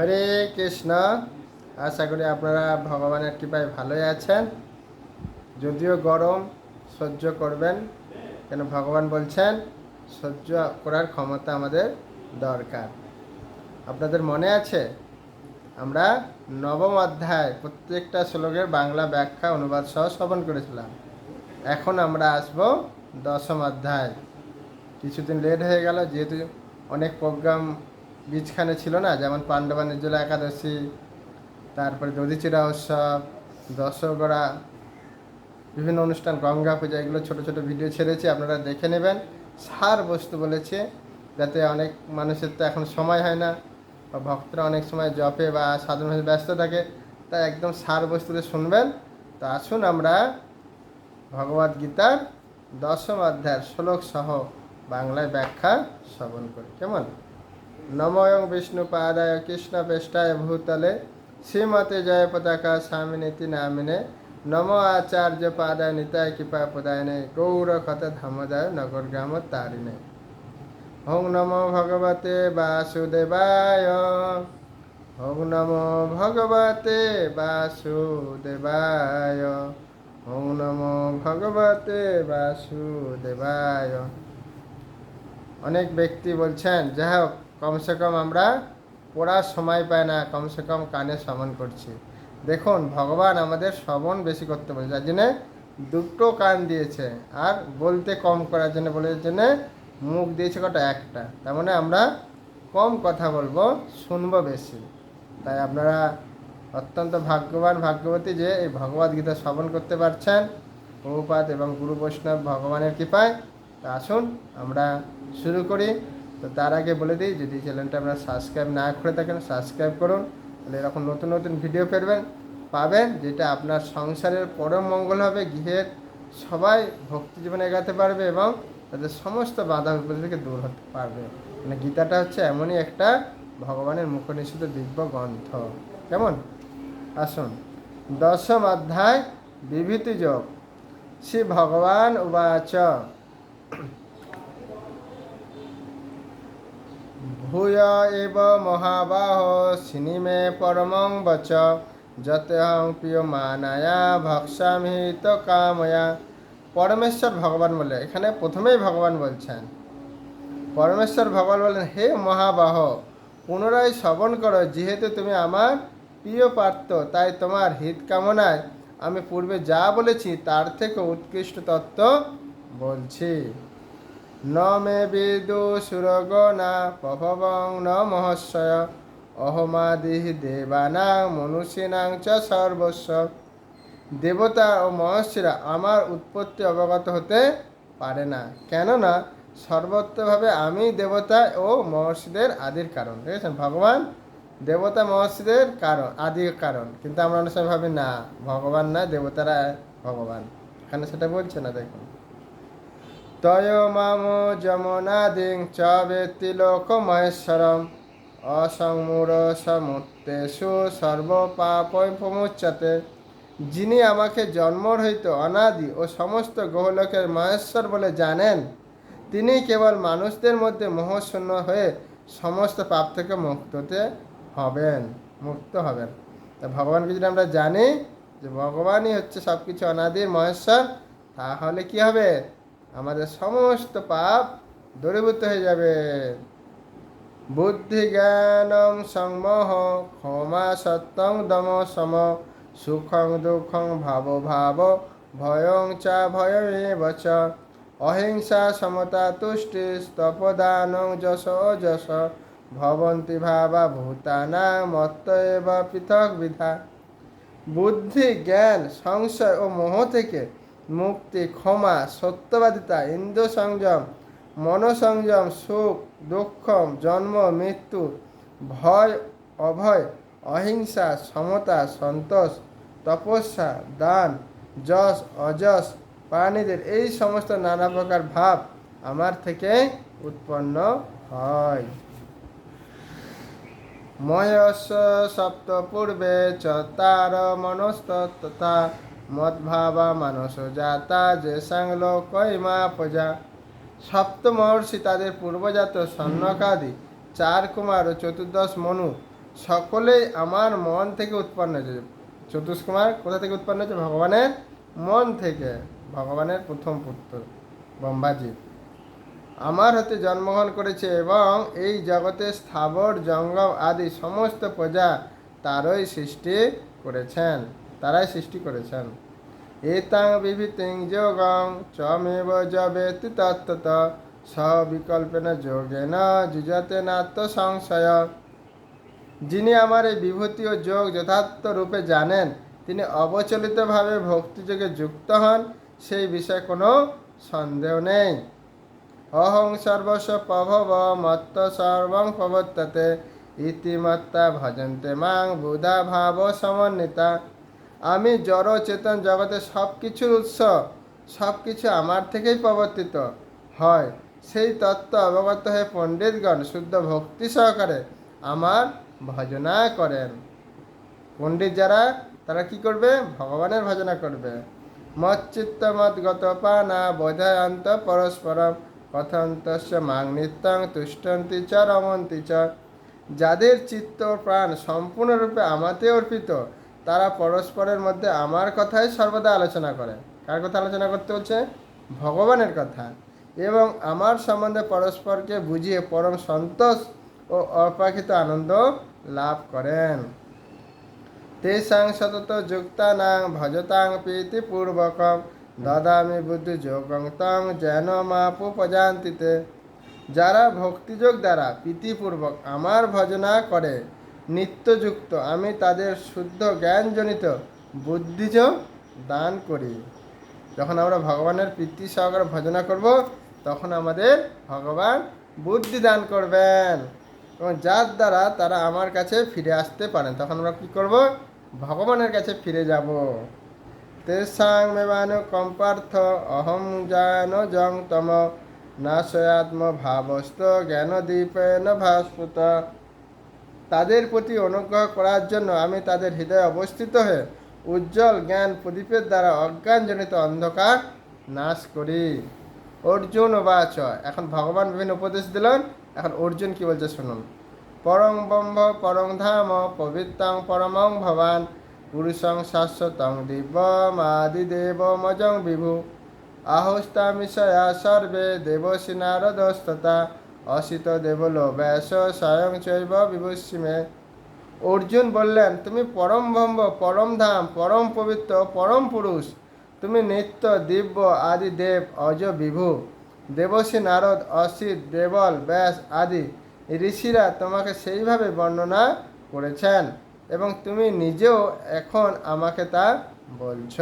হরে কৃষ্ণ। আশা করি আপনারা ভগবানের কৃপায় ভালোই আছেন। যদিও গরম, সহ্য করবেন, কেন ভগবান বলছেন, সহ্য করার ক্ষমতা আমাদের দরকার। আপনাদের মনে আছে? আমরা নবম অধ্যায় প্রত্যেকটা শ্লোকের বাংলা ব্যাখ্যা, অনুবাদ সহ শ্রবণ করেছিলাম। এখন আমরা আসব দশম অধ্যায়। কিছুদিন লেট হয়ে গেল, যেহেতু অনেক প্রোগ্রাম বীজখানে ছিল না, যেমন পাণ্ডবা নির্জলা একাদশী, তারপরে দধিচিরা উৎসব দশগড়া বিভিন্ন অনুষ্ঠান, গঙ্গা পূজা, এগুলো ছোটো ছোটো ভিডিও ছেড়েছি, আপনারা দেখে নেবেন। সার বস্তু বলেছে, যাতে অনেক মানুষের তো এখন সময় হয় না, বা ভক্তরা অনেক সময় জপে বা সাধারণভাবে ব্যস্ত থাকে, তাই একদম সার বস্তুতে শুনবেন। তো আসুন আমরা ভগবদ গীতার দশম অধ্যায়ের শ্লোক সহ বাংলায় ব্যাখ্যা শ্রবণ করি। কেমন? নময়ং বিষ্ণু পাদায় কৃষ্ণ পেষ্টায় ভূতলে শ্রীমতে জয় পতাকা স্বামিনীতি নামিনে নম আচার্য পাদায় নিতায় কৃপা পদায়নে গৌর কত ধামদায় নগর গ্রাম তারিণে ওং নমো ভগবতে বাসুদেবায় ওং নমো ভগবতে বাসুদেবায় ওং নমো ভগবতে বাসুদেবায় অনেক ব্যক্তি বলছেন যাই কমসে কম আমরা পড়ার সময় পাই না, কমসে কম কানে শ্রবণ করছি। দেখুন, ভগবান আমাদের শ্রবণ বেশি করতে বলে যার জন্যে দুটো কান দিয়েছে, আর বলতে কম করার জন্য বলে জন্য মুখ দিয়েছে কটা, একটা। তার মানে আমরা কম কথা বলব, শুনব বেশি। তাই আপনারা অত্যন্ত ভাগ্যবান, ভাগ্যবতী যে এই ভগবদ গীতা শ্রবণ করতে পারছেন। প্রভুপাত এবং গুরু বৈষ্ণব ভগবানের কৃপায়। তা আসুন, আমরা শুরু করি। তো তার আগে বলে দিই, যদি চ্যানেলটা আপনারা সাবস্ক্রাইব না করে থাকেন সাবস্ক্রাইব করুন। তাহলে এরকম নতুন নতুন ভিডিও পেরবেন, পাবেন, যেটা আপনার সংসারের পরম মঙ্গল হবে, গৃহের সবাই ভক্তি জীবনে এগাতে পারবে এবং তাদের সমস্ত বাধা বিপত্তি থেকে দূর হতে পারবে। মানে গীতাটা হচ্ছে এমনই একটা ভগবানের মুখনিষিদ্ধ দিব্য গ্রন্থ। কেমন? আসুন। দশম অধ্যায়, বিভূতি যোগ। শ্রী ভগবান উবাচ। ভূয় এব মহাবাহ সিনিমে পরমং বচ যতেহং প্রিয় মানায়া তো কাময়া পরমেশ্বর ভগবান বলে এখানে প্রথমেই ভগবান বলছেন পরমেশ্বর ভগবান বলেন, হে মহাবাহ, পুনরায় শ্রবণ করো, যেহেতু তুমি আমার প্রিয় পার্থ, তাই তোমার হিত কামনায় আমি পূর্বে যা বলেছি, তার থেকে উৎকৃষ্ট তত্ত্ব বলছি। ন মে বিদু সুরগণা প্রভবং ন মহস্বয় অহমাদি দেবানাং মনুষ্যনাং চ সর্বস্ব। দেবতা ও মহর্ষিরা আমার উৎপত্তি অবগত হতে পারে না। কেননা, সর্বত্রভাবে আমি দেবতা ও মহর্ষিদের আদির কারণ। ঠিক আছে? ভগবান দেবতা, মহর্ষিদের কারণ আদি কারণ। কিন্তু আমরা অনেক সময় ভাবি, না, ভগবান না, দেবতারা ভগবান। এখানে সেটা বলছে না দেখুন। তয় মাম যমনাদিং চ বেত্তি লোক মহেশ্বরম অসংমূঢ় সমুত্তেষু সর্বপাপয় প্রমুচ্যতে যিনি আমাকে জন্মর হইতে অনাদি ও সমস্ত গ্রহলোকের মহেশ্বর বলে জানেন, তিনি কেবল মানুষদের মধ্যে মোহশূন্য হয়ে সমস্ত পাপ থেকে মুক্ততে হবেন, মুক্ত হবেন। তা ভগবানকে যদি আমরা জানি যে ভগবানই হচ্ছে সব কিছু অনাদির মহেশ্বর, তাহলে কি হবে? আমাদের সমস্ত পাপ দূরীভূত হয়ে যাবে। বুদ্ধি জ্ঞানং সংমোহ, ক্ষমা, সত্যং দম সম সুখং, দুঃখং, ভাব ভাব, ভয়ং চা, ভয়মেব চ। অহিংসা, সমতা, তুষ্টি, স্তপদানং, যশ যশ। ভবন্তি, ভাবা, ভূতানা, মত্ত এব পৃথক বিধা। বুদ্ধি, জ্ঞান, সংশয় ও মোহ থেকে মুক্তি, ক্ষমা, সত্যবাদিতা ইন্দ্র সংযম মনসংযম, সুখ, দুঃখ, জন্ম, মৃত্যু, ভয়, অভয়, অহিংসা, সমতা, সন্তোষ, তপস্যা, দান, যশ, অযশ, প্রাণীদের এই সমস্ত নানা প্রকার ভাব আমার থেকে উৎপন্ন হয়। ময়স সপ্ত পূর্বে চ তার মনস্ততা মদ্ভাবা মানস জাতা যে সাংলো কৈমা প্রজা সপ্ত মহর্ষি তাদের পূর্বজাত স্বর্ণকাদি চার কুমার ও চতুর্দশ মনু সকলেই আমার মন থেকে উৎপন্ন হয়েছে। চতুষ্কুমার কোথা থেকে উৎপন্ন হয়েছে? ভগবানের মন থেকে, ভগবানের প্রথম পুত্র, ব্রহ্মাজি। আমার হতে জন্মগ্রহণ করেছে এবং এই জগতে স্থাবর জঙ্গম আদি সমস্ত প্রজা তারই সৃষ্টি করেছেন। তারাই সৃষ্টি করেছেন। এতাং বিভীতিং যোগং, চমেব জবেতি তত্ত্বত বিকল্পেন যোগেন যুজতে নাত্ম সংশয়। যিনি আমার এই বিভূতি ও যোগ যথার্থ রূপে জানেন, তিনি অবচলিতভাবে ভক্তিযোগে যুক্ত হন, সেই বিষয়ে কোনো সন্দেহ নেই। অহং সর্বস্ব প্রভব, মত্ত সর্বং প্রবর্ততে, ইতিমত্তা ভজন্তে মাং বুধা ভাব সমন্বিতা। আমি জড় চেতন জগতে সব কিছুর উৎস সব কিছু আমার থেকেই প্রবর্তিত। হয়, সেই তত্ত্ব অবগত হয়ে পণ্ডিতগণ শুদ্ধ ভক্তি সহকারে আমার ভজনা করেন। পণ্ডিত যারা, তারা কি করবে? ভগবানের ভজনা করবে। মচ্চিত্ত মদগত পানা বোধায়ন্ত পরস্পরম কথন্তস্য মাং নিত্যং তুষ্টন্তি চ রমন্তি চ। যাদের চিত্ত প্রাণ সম্পূর্ণরূপে আমাতে অর্পিত তারা পরস্পরের মধ্যে আমার কথাই সর্বদা আলোচনা করে। কার কথা আলোচনা করতে হচ্ছে? ভগবানের কথা। এবং আমার সম্বন্ধে পরস্পরকে বুঝিয়ে পরম সন্তোষ ও অপ্রাকৃত আনন্দ লাভ করেন। তেষাং সতত যুক্তানাং ভজতাং প্রীতি পূর্বকম। দদামি বুদ্ধি যোগং তং যেন মাপুপজান্তিতে যারা ভক্তিযোগ দ্বারা প্রীতিপূর্বক আমার ভজনা করে নিত্যযুক্ত। আমি তাদের শুদ্ধ জ্ঞানজনিত বুদ্ধিজ দান করি। যখন আমরা ভগবানের প্রীতি সহকারে ভজনা করব, তখন আমাদের ভগবান বুদ্ধি দান করবেন। এবং যার দ্বারা তারা আমার কাছে ফিরে আসতে পারেন। তখন আমরা কী করব? ভগবানের কাছে ফিরে যাব। তেসাং মেবানু কম্পার্থ অহং জান জং তম। নাশয়াত্ম ভাবস্ত জ্ঞান দীপেন ভাস্ফুত। তাদের প্রতি অনুগ্রহ করার জন্য আমি তাদের হৃদয়ে অবস্থিত হয়ে উজ্জ্বল জ্ঞান প্রদীপের দ্বারা অজ্ঞানজনিত অন্ধকার নাশ করি। অর্জুন বাচ এখন ভগবান বিভিন্ন উপদেশ দিলেন। এখন অর্জুন কি বলছে শুনুন। পরং ব্রহ্ম পরং ধাম, পবিত্রং পরমং ভবান। পুরুষং শাশ্বতং দিব্যম আদিদেব মজং বিভু। আহস্তামিশয়া সর্বে দেবসী নারদস্ততা। অসিত দেবল, ব্যাস, স্বয়ং চৈব বিভূষিমে অর্জুন বললেন, তুমি পরম ব্রহ্ম, পরম ধাম, পরম পবিত্র, পরম পুরুষ। তুমি নিত্য দিব্য আদি দেব, অজ বিভু। দেবশ্রী নারদ, অসিত দেবল, ব্যাস আদি। ঋষিরা তোমাকে সেইভাবে বর্ণনা করেছেন এবং তুমি নিজেও এখন আমাকে তা বলছ।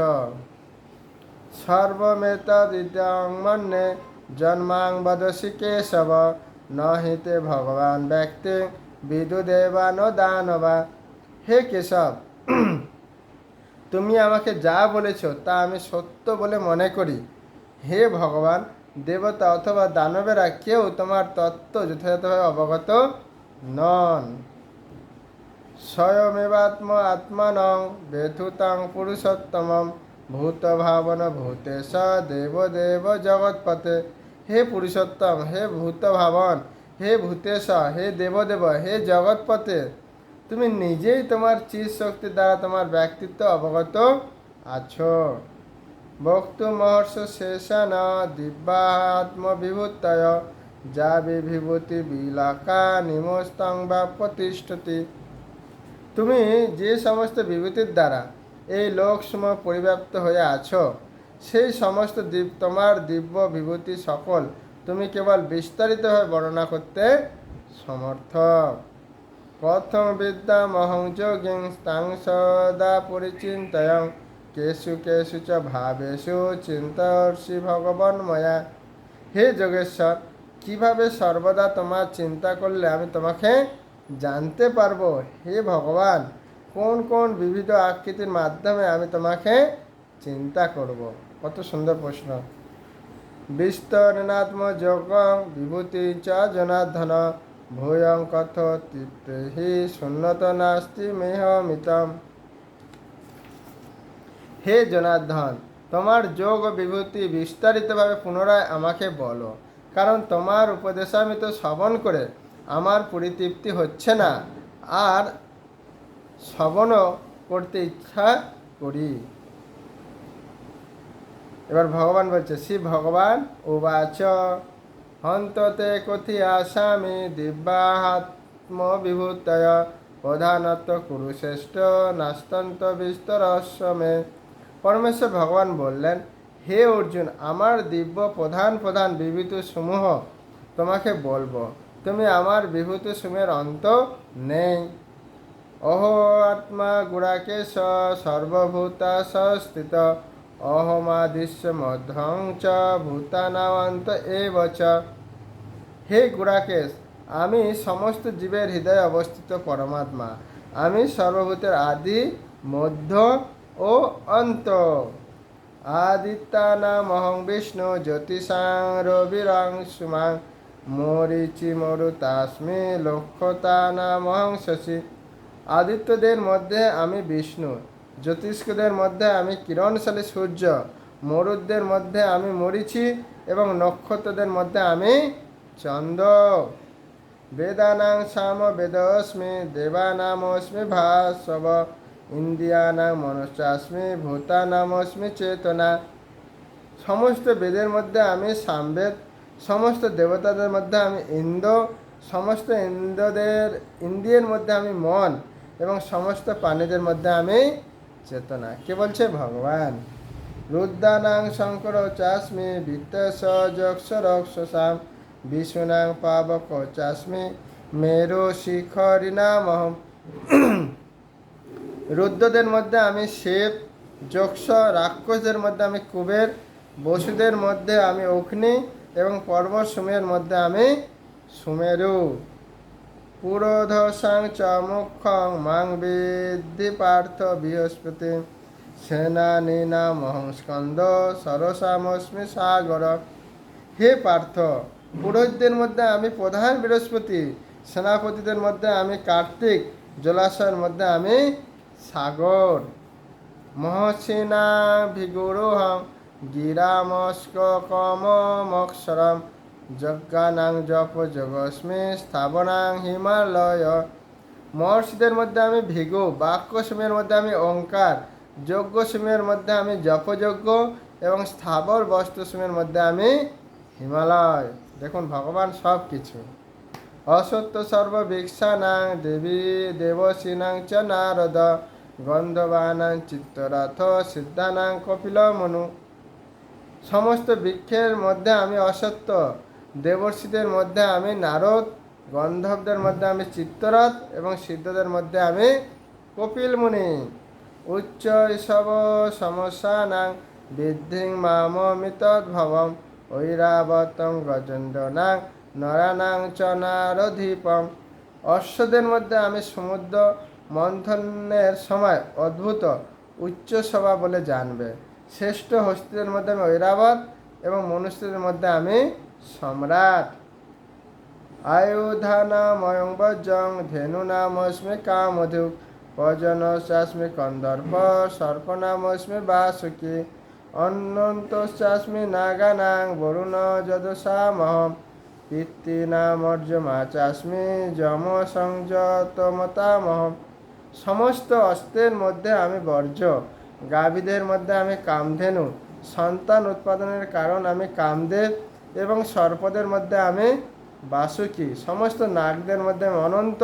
সর্বমেতদিদং মন্যে জন্মাং বদসি কেশব। ন হিতে ভগবান ব্যক্তি বিদুদেবা ন দানবা। হে কেশব, তুমি আমাকে যা বলেছ তা আমি সত্য বলে মনে করি। হে ভগবান, দেবতা অথবা দানবেরা কেউ তোমার তত্ত্ব যথাযথভাবে অবগত নন। স্বয়মেবাত্ম আত্মানং বেথুতাং পুরুষোত্তম ভূত ভাবন ভূতেশ দেব দেব জগৎপতে হে পুরুষোত্তম, হে ভূত ভাবন হে ভূতেশ, হে দেবদেব, হে জগৎপতে তুমি নিজেই তোমার চিৎ শক্তি দ্বারা তোমার ব্যক্তিত্ব অবগত আছো। বক্তু মহর্ষ শেষান দিব্যাত্ম বিভূতয় যা বিভূতি বিলাকা নিমস্তং বা প্রতিষ্ঠতি। তুমি যে সমস্ত বিভূতির দ্বারা এই লোকসমূহ পরিব্যাপ্ত হয়ে আছো সেই সমস্ত দিব তোমার দিব্য বিভূতি সকল তুমি কেবল বিস্তারিতভাবে বর্ণনা করতে সমর্থ। প্রথম বিদ্যা মহং যোগিং স্তাং সদা পরিচিন্তয়ং। কেশু কেশু চ ভাবেশু চিন্তর্ষি ভগবান ময়া। হে যোগেশ্বর, কীভাবে সর্বদা তোমার চিন্তা করলে আমি তোমাকে জানতে পারব? হে ভগবান, কোন কোন বিবিধ আকৃতির মাধ্যমে আমি তোমাকে চিন্তা করব? কত সুন্দর প্রশ্ন। বিস্তরণাত্ম যোগ বিভূতি চ জনার্দন, ভূয়ং কথ তৃপ্তি শূন্যত নাস্তি মেহ মিতম হে জনার্দন, তোমার যোগ বিভূতি বিস্তারিতভাবে পুনরায় আমাকে বলো, কারণ তোমার উপদেশামিত শ্রবণ করে আমার পরিতৃপ্তি হচ্ছে না, আর শ্রবণ করতে ইচ্ছা করি। এবার ভগবান বলছে শ্রী ভগবান, উবাচ। হন্ততে কথি আসামি দিব্যাহাত্ম বিভূতয় প্রধানত কুরুশ্রেষ্ঠ নাস্তন্ত বিস্তরস্বমে পরমেশ্বর ভগবান বললেন, হে অর্জুন, আমার দিব্য প্রধান প্রধান বিভূতি সমূহ তোমাকে বলব, তুমি আমার বিভূতি সমূহের অন্ত নেই। অহো আত্মা গুড়াকেশ সর্বভূতা সংস্থিত অহমাদিশ্য মধ্যং চ ভূতানামন্ত এব চ। হে গুড়াকেশ, আমি সমস্ত জীবের হৃদয়ে অবস্থিত পরমাত্মা। আমি সর্বভূতের আদি, মধ্য ও অন্ত। আদিত্যানামহং বিষ্ণু জ্যোতিষাং রবিরাং সুমাং। মরিচি মরুতাস্মি লক্ষ্যতানামহং শশী। আদিত্যদের মধ্যে আমি বিষ্ণু। জ্যোতিষ্কদের মধ্যে আমি কিরণশালী সূর্য, মরুদদের মধ্যে আমি মরিচি এবং নক্ষত্রদের মধ্যে আমি চন্দ্র। বেদানাং সাম বেদস্মি, দেবানামস্মি ভাস্বব, ইন্দ্রিয়ানাং মনুষ্যাস্মি ভূতানামস্মি চেতনা। সমস্ত বেদের মধ্যে আমি সামবেদ, সমস্ত দেবতাদের মধ্যে আমি ইন্দ্র, সমস্ত ইন্দ্রদের, ইন্দ্রিয়ের মধ্যে আমি মন এবং সমস্ত প্রাণীদের মধ্যে আমি চেতনা। কে বলছে? ভগবান। রুদ্রানাং শঙ্কর চাস্মি বিত্তস যক্ষরক্ষসাম বিষ্ণুনাং পাবক চাস্মি, মেরু শিখরিনামহম রুদ্রদের মধ্যে আমি শিব, যক্ষ, রাক্ষসদের মধ্যে আমি কুবের, বসুদের মধ্যে আমি অগ্নি এবং পর্বত সমূহের মধ্যে আমি সুমেরু। পুরোধসাং চ মুখং মাং বিদ্ধি পার্থ বৃহস্পতি। সেনানী নামহং স্কন্দ সরসামস্মি সাগর। হে পার্থ, পুরোহিতদের মধ্যে আমি প্রধান বৃহস্পতি। সেনাপতিদের মধ্যে আমি কার্তিক। জলাশয়ের মধ্যে আমি সাগর। মহসিনা ভিগুরুহং গিরামস্ক কম মক্ষরম যজ্ঞানাং জপ যোগস্মি স্থাবনাং হিমালয়। মহর্ষিদের মধ্যে আমি ভিগু বাক্যসময়ের মধ্যে আমি অঙ্কার যজ্ঞ যজ্ঞসময়ের মধ্যে আমি জপযজ্ঞ এবং স্থাবর বস্তুসময়ের মধ্যে আমি হিমালয়। দেখুন, ভগবান সব কিছু অসত্য সর্বভিক্ষানাং দেবী দেবসীনাং চ নারদ, গন্ধবানাং চিত্তরথ, সিদ্ধানাং কপিল মনু সমস্ত বৃক্ষের মধ্যে আমি অসত্য। দেবর্ষীদের মধ্যে আমি নারদ গন্ধবদের মধ্যে আমি চিত্তরথ এবং সিদ্ধদের মধ্যে আমি কপিল মুনি উচ্চ এসব সমস্যানাং বৃদ্ধিং মামমিত ভবম ঐরাবতং গজেন্দ্রনাং নরানাং চ অশ্বদের মধ্যে আমি সমুদ্র মন্থনের সময় অদ্ভুত উচ্চ সভা বলে জানবে। শ্রেষ্ঠ হস্তিদের মধ্যে আমি ঐরাবত এবং মনুষ্যদের মধ্যে আমি সম্রাট। আয়ুধানাময়ং বজ্রং ধেনুনামস্মি কামধু। পজনশ্চাস্মি কন্দর্প সর্প সর্পনামস্মি বাসুকি। অনন্তশ্চাস্মি নাগানাং বরুণ যদসামহম। পিতৃনামর্যমা চাস্মি যম সংযত সংযতমতামহম সমস্ত অস্ত্রের মধ্যে আমি বর্জ্য, গাভীদের মধ্যে আমি কামধেনু। সন্তান উৎপাদনের কারণ আমি কামদেব। এবং সর্পদের মধ্যে আমি বাসুকি। সমস্ত নাগদের মধ্যে আমি অনন্ত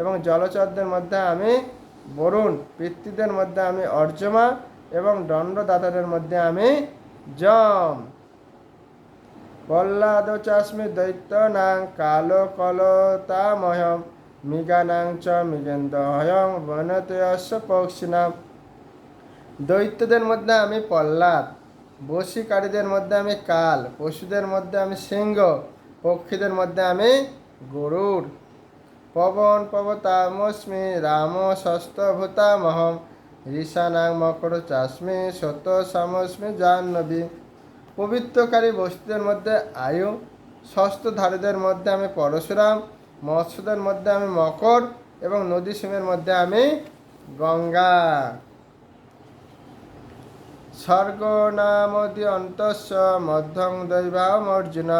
এবং জলচরদের মধ্যে আমি বরুণ। পিতৃদের মধ্যে আমি অর্জমা এবং দণ্ডদাতাদের মধ্যে আমি যম। প্রহ্লাদ চাস্মি দৈত্য নাং কালো কলতাময়ম মৃগানাং চ মৃগেন্দ্রহয়ং বনতয়স্য পক্ষিণাম। দৈত্যদের মধ্যে আমি প্রহ্লাদ। বশীকারীদের মধ্যে আমি কাল, পশুদের মধ্যে আমি সিংহ, পক্ষীদের মধ্যে আমি গরুর পবন পবতামস্মি, রাম ষষ্ঠভূতামহম ঋষানাং মকর চাস্মি শত সমস্মি জাহ্নবী। পবিত্রকারী বস্তুদের মধ্যে আয়ু, ষষ্ঠধারীদের মধ্যে আমি পরশুরাম, মৎস্যদের মধ্যে আমি মকর এবং নদী সিমের মধ্যে আমি গঙ্গা। স্বর্গ নামদি অন্তস্য মধ্যং দৈবাম অর্জুন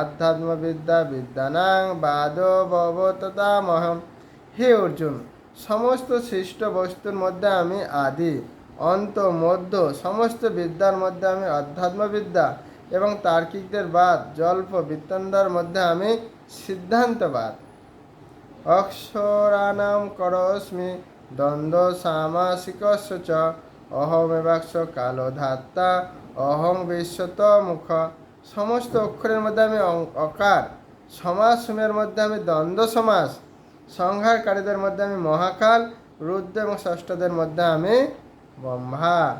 আধ্যাত্মবিদ্যা বিদ্যানাং বাদ ববততামহম হে অর্জুন, সমস্ত সৃষ্ট বস্তুর মধ্যে আমি আদি, অন্ত, মধ্য, সমস্ত বিদ্যার মধ্যে আমি অধ্যাত্ম বিদ্যা এবং তার্কিকদের বাদ, জল্প বিত্তন্ডার মধ্যে আমি সিদ্ধান্তবাদ। অক্ষরাণাম করস্মি, দ্বন্দ্ব সামাসিকস্য চ। অহমেবাক্ষ কালোধাত্তা অহং বিশ্বত মুখ সমস্ত অক্ষরের মধ্যে আমি অকার। সমাজ সুমের মধ্যে আমি দ্বন্দ্ব সমাস। সংহারকারীদের মধ্যে আমি মহাকাল। রুদ্র এবং ষষ্ঠদের মধ্যে আমি ব্রহ্মা।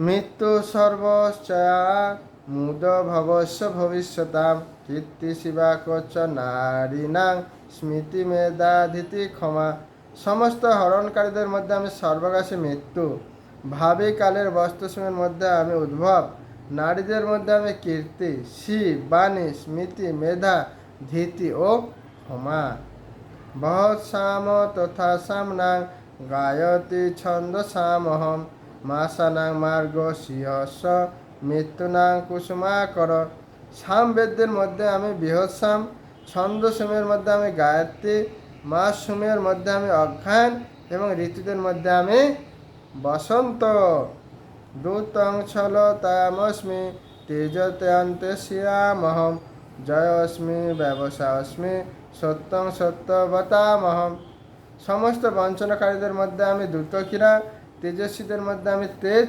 মৃত্যু সর্বশ্চয়া মুদ ভবস্য ভবিষ্যতাম। কীর্তি শিবা কোচ নারীনাং। স্মৃতি মেধাধিতি ক্ষমা। সমস্ত হরণকারীদের মধ্যে আমি সর্বগাসী মৃত্যু। ভাবি কালের বস্তুসমূহের মধ্যে আমি উদ্ভব। নারীদের মধ্যে আমি কীর্তি শিব বাণী, স্মৃতি, মেধা, ধীতি ও ক্ষমা। বহৎ সাম তথা সামনাং গায়তি ছন্দ সামহম মাসানাং মার্গ সিংহস মৃত্যুনাং কুসুমাকর। সাম বেদদের মধ্যে আমি বৃহৎসাম ছন্দ সুমের মধ্যে আমি গায়ত্রী। মাস সুমের মধ্যে আমি অজ্ঞান এবং ঋতুদের মধ্যে আমি বসন্ত। দূতং ছল তামস্মি তেজতে শ্রীরামহম জয়স্মি ব্যবসায়স্মি সত্যং সত্যবতামহম। সমস্ত বঞ্চনাকারীদের মধ্যে আমি দ্রুতকিরা তেজস্বীদের মধ্যে আমি তেজ,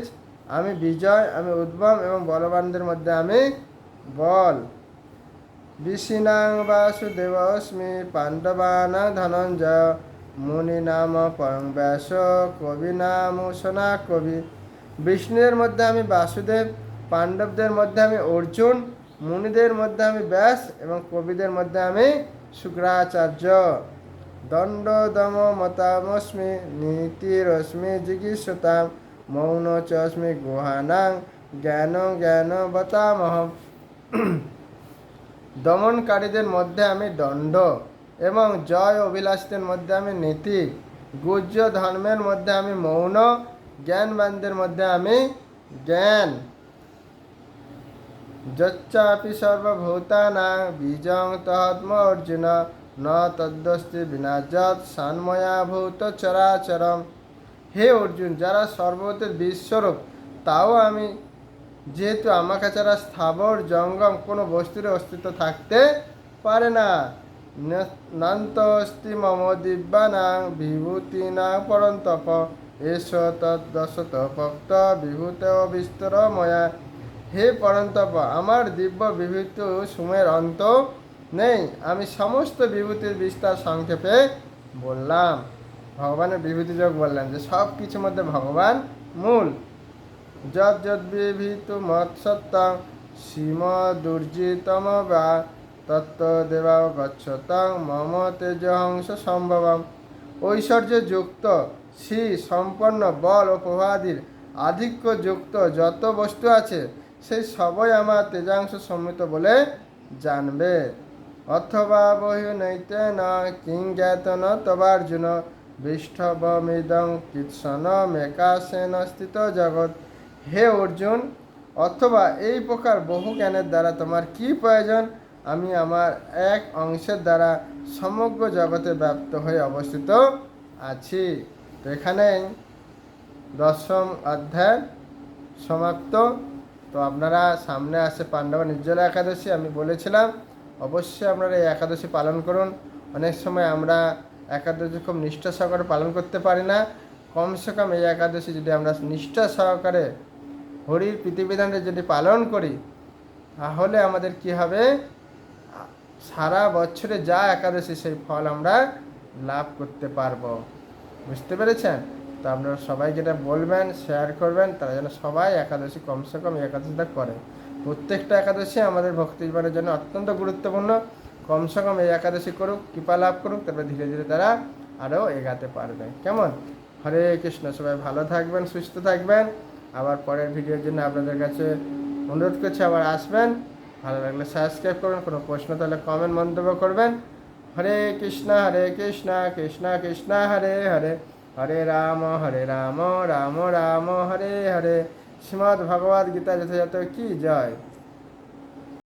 আমি বিজয়, আমি উদ্যম এবং বলবানদের মধ্যে আমি বল। বিশিনাং বাসুদেবস্মি পাণ্ডবানাং ধনঞ্জয় মুনি নাম পয়ং ব্যাস কবি নাম সোনা কবি। বিষ্ণুদের মধ্যে আমি বাসুদেব, পাণ্ডবদের মধ্যে আমি অর্জুন, মুনিদের মধ্যে আমি ব্যাস এবং কবিদের মধ্যে আমি শুক্রাচার্য। দণ্ড দম মতামস্মি নীতিরশ্মি জিগীষতাম মৌন চস্মি গুহানাং, জ্ঞান জ্ঞান বতামহম দমনকারীদের মধ্যে আমি দণ্ড এবং জয় অভিলাষীদের মধ্যে আমি নীতি গুজ্জ ধর্মের মধ্যে আমি মৌন, জ্ঞানবানদের মধ্যে আমি জ্ঞান। যচ্চাপি সর্বভূতানাং বীজং তহত্ম অর্জুন, ন তদ্দস্তি বিনাজত সান্ময়া ভূত চরাচরম। হে অর্জুন, যারা সর্বতের বিশ্বরূপ, তাও আমি যেহেতু আমাকে ছাড়া স্থাবর জঙ্গম কোনো বস্তুর অস্তিত্ব থাকতে পারে না। নান্ত অস্তি মম দিব্যানাং বিভূতি না পরন্তপ। এস তদ্দশত ভক্ত বিভূত বিস্তর ময়া হে পরন্তপ, আমার দিব্য বিভূত সুমের অন্ত নেই। আমি সমস্ত বিভূতির বিস্তার সংক্ষেপে বললাম। ভগবানের বিভূতি যোগ বললেন যে সব কিছুর মধ্যে ভগবান মূল। যদ যদ বিভীত মৎসত্তং সীম দুর্জিতম বা তত্ত্ব দেবা গচ্ছতং মম তেজহংস সম্ভবম ঐশ্বর্য যুক্ত শ্রী সম্পন্ন বল ও প্রভাদির আধিক্য যুক্ত যত বস্তু আছে, সেই সবই আমার তেজাংশ সম্মিত বলে জানবে। অথবা বহি নৈতে ন কিং ন তবার্জুন, বিষ্ঠবমিদং কীর্ষণ মেকাসেন স্থিত জগৎ। হে অর্জুন, অথবা এই প্রকার বহু জ্ঞানের দ্বারা তোমার কি প্রয়োজন? আমি আমার এক অংশের দ্বারা সমগ্র জগতে ব্যাপ্ত হয়ে অবস্থিত আছি। তো এখানেই দশম অধ্যায় সমাপ্ত। তো আপনারা সামনে আসে পাণ্ডবা নির্জলা একাদশী, আমি বলেছিলাম, অবশ্যই আপনারা এই একাদশী পালন করুন। অনেক সময় আমরা একাদশী খুব নিষ্ঠা সহকারে পালন করতে পারি না। কমসে কম এই একাদশী যদি আমরা নিষ্ঠা সহকারে হরির প্রীতিবিধানটা যদি পালন করি, তাহলে আমাদের কি হবে? সারা বছরে যা একাদশী, সেই ফল আমরা লাভ করতে পারব। বুঝতে পেরেছেন? তো আপনারা সবাই যেটা বলবেন শেয়ার করবেন, তারা যেন সবাই একাদশী কমসে কম একাদশীটা করে। প্রত্যেকটা একাদশী আমাদের ভক্তি জীবনের জন্য অত্যন্ত গুরুত্বপূর্ণ। কমসে কম এই একাদশী করুক, কৃপা লাভ করুক, তারপরে ধীরে ধীরে তারা আরও এগাতে পারবে। কেমন? হরে কৃষ্ণ, সবাই ভালো থাকবেন, সুস্থ থাকবেন। আবার পরের ভিডিওর জন্য আপনাদের কাছে অনুরোধ করছি আবার আসবেন। ভালো লাগলে সাবস্ক্রাইব করবেন, কোনো প্রশ্ন তাহলে কমেন্ট মন্তব্য করবেন। হরে কৃষ্ণ হরে কৃষ্ণ কৃষ্ণ কৃষ্ণ, হরে হরে। হরে রাম হরে রাম রাম রাম, হরে হরে। শ্রীমদ্ ভগবদ্গীতা যথাযথ কি জয়?